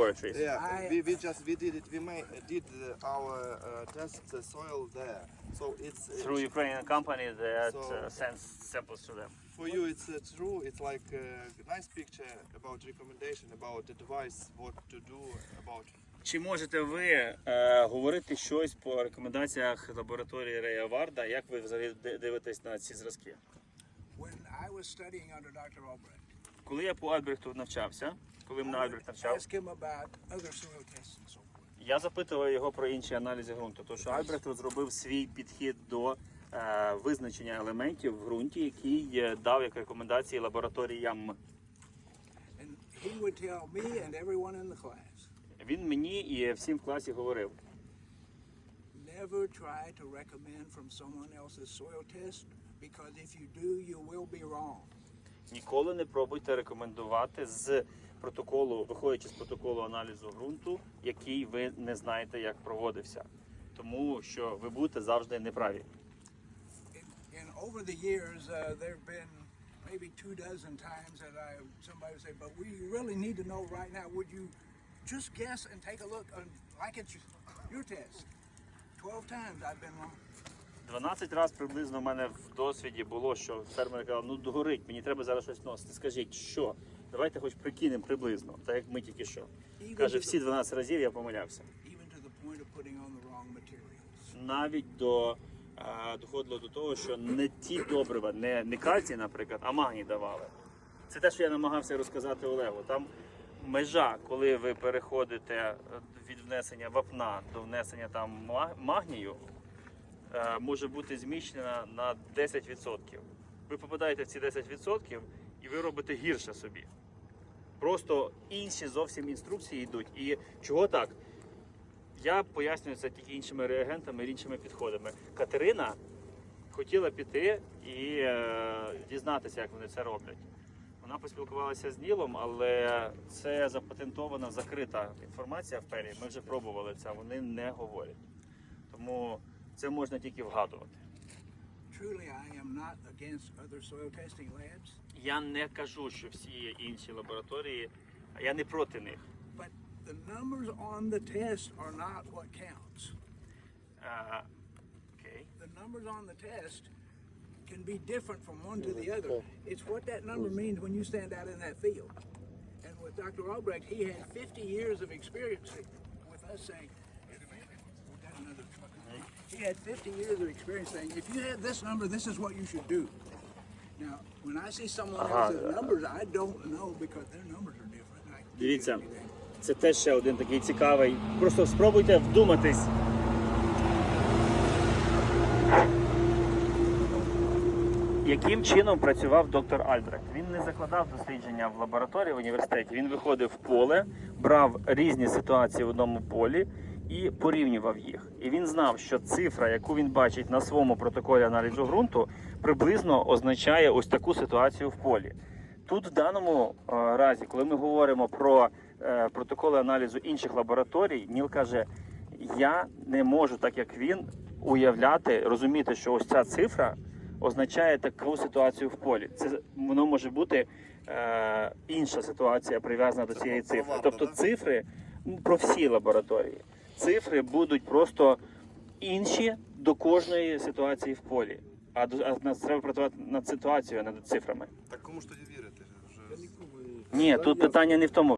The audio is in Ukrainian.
laboratories. Yeah, I- we, we just we did it. We made did uh, our uh, test the soil there, so it's uh, Through Ukrainian company that So- uh, sends samples to them. for you. It's uh, true. It's like a nice picture about recommendation about advice what to do about. Чи можете ви е, говорити щось по рекомендаціях лабораторії Рея Варда? Як ви взагалі дивитесь на ці зразки? When I was studying under Dr. Albrecht, Коли я по Альбрехту навчався, коли I мене would Альбрехт навчав, ask him about other soil tests and so forth. я запитував його про інші аналізи ґрунту. Тому що Альбрехт розробив свій підхід до е, визначення елементів в ґрунті, який дав як рекомендації лабораторіям. Він мені і всім в класі говорив: never try to recommend from someone else's soil test because if you do, you will be wrong. Ніколи не пробуйте рекомендувати з протоколу, виходячи з протоколу аналізу ґрунту, який ви не знаєте, як проводився. Тому що ви будете завжди неправі. In over the years, uh, there have been maybe two dozen times that I somebody would say, "But we really need to know right now. Would you just guess and take a look, and like it's your test?" Twelve times I've been wrong. 12 разів приблизно в мене в досвіді було, що фермер казав, ну догорить, мені треба зараз щось носити. Скажіть, що? Давайте хоч прикинемо приблизно, так як ми тільки що. Каже, всі 12 разів я помилявся. Навіть до е, доходило до того, що не ті добрива, не, не кальцій, наприклад, а магній давали. Це те, що я намагався розказати Олегу. Там межа, коли ви переходите від внесення вапна до внесення там магнію, може бути зміщена на 10%. Ви попадаєте в ці 10% і ви робите гірше собі. Просто інші зовсім інструкції йдуть. І чого так? Я пояснюю це тільки іншими реагентами, іншими підходами. Катерина хотіла піти і е, дізнатися, як вони це роблять. Вона поспілкувалася з Нілом, але це запатентована закрита інформація в пері. Ми вже пробували це, вони не говорять. Тому це можна тільки вгадувати. Truly, I am not against other soil testing labs, Я не кажу, що всі інші лабораторії, я не проти них. but the numbers on the test are not what counts. Е, Окей. The numbers on the test can be different from one to the other. It's what that number means when you stand out in that field. And with Dr. Albrecht, he had 50 years of experience with us saying, He had 50 years of experience saying, if you have this number, this is what you should do. Now, when I see someone else's numbers, I don't know because their numbers are different. I can't do Дивіться, anything. це теж ще один такий цікавий. Просто спробуйте вдуматись. Яким чином працював доктор Альбрехт? Він не закладав дослідження в лабораторії в університеті. Він виходив в поле, брав різні ситуації в одному полі і порівнював їх. І він знав, що цифра, яку він бачить на своєму протоколі аналізу ґрунту, приблизно означає ось таку ситуацію в полі. Тут в даному е, разі, коли ми говоримо про е, протоколи аналізу інших лабораторій, Ніл каже: я не можу, так як він, уявляти, розуміти, що ось ця цифра означає таку ситуацію в полі. Це воно може бути е, інша ситуація прив'язана до цієї цифри. Тобто цифри про всі лабораторії. Цифри будуть просто інші до кожної ситуації в полі. А, до- а нас треба працювати над ситуацією, а не над цифрами. Так кому ж тоді вірити? Вже Ні, тут питання не в тому.